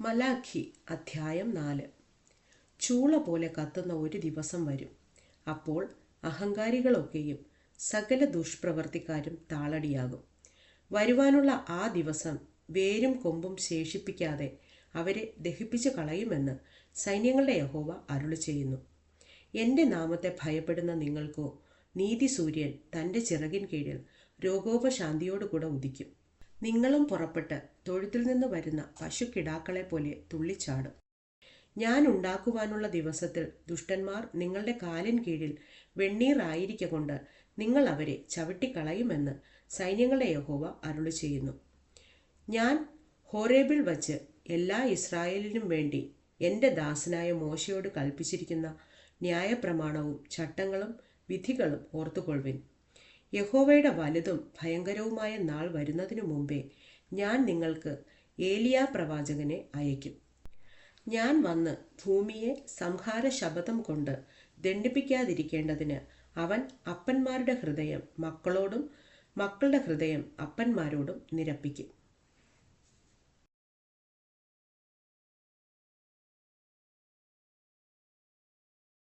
മലാഖി അധ്യായം നാല്. ചൂള പോലെ കത്തുന്ന ഒരു ദിവസം വരും. അപ്പോൾ അഹങ്കാരികളൊക്കെയും സകല ദുഷ്പ്രവർത്തിക്കാരും താളടിയാകും. വരുവാനുള്ള ആ ദിവസം വേരും കൊമ്പും ശേഷിപ്പിക്കാതെ അവരെ ദഹിപ്പിച്ചു കളയുമെന്ന് സൈന്യങ്ങളുടെ യഹോവ അരുളി ചെയ്യുന്നു. എന്റെ നാമത്തെ ഭയപ്പെടുന്ന നിങ്ങൾക്കോ നീതി സൂര്യൻ തന്റെ ചിറകിൻ കീഴിൽ രോഗോപശാന്തിയോടുകൂടെ ഉദിക്കും. നിങ്ങളും പുറപ്പെട്ട് തൊഴുത്തിൽ നിന്ന് വരുന്ന പശുക്കിടാക്കളെ പോലെ തുള്ളിച്ചാടും. ഞാൻ ഉണ്ടാക്കുവാനുള്ള ദിവസത്തിൽ ദുഷ്ടന്മാർ നിങ്ങളുടെ കാലിൻ കീഴിൽ വെണ്ണീറായിരിക്കൊണ്ട് നിങ്ങൾ അവരെ ചവിട്ടിക്കളയുമെന്ന് സൈന്യങ്ങളുടെ യഹോവ അരുളി ചെയ്യുന്നു ഞാൻ ഹോറേബിൽ വച്ച് എല്ലാ ഇസ്രായേലിനും വേണ്ടി എന്റെ ദാസനായ മോശയോട് കൽപ്പിച്ചിരിക്കുന്ന ന്യായപ്രമാണവും ചട്ടങ്ങളും വിധികളും ഓർത്തുകൊള്ളുവിൻ യഹോവയുടെ വലുതും ഭയങ്കരവുമായ നാൾ വരുന്നതിനു മുമ്പേ ഞാൻ നിങ്ങൾക്ക് ഏലിയ പ്രവാചകനെ അയക്കും ഞാൻ വന്ന് ഭൂമിയെ സംഹാര ശബദം കൊണ്ട് ദണ്ഡിപ്പിക്കാതിരിക്കേണ്ടതിന് അവൻ അപ്പന്മാരുടെ ഹൃദയം മക്കളോടും മക്കളുടെ ഹൃദയം അപ്പന്മാരോടും നിരപ്പിക്കും.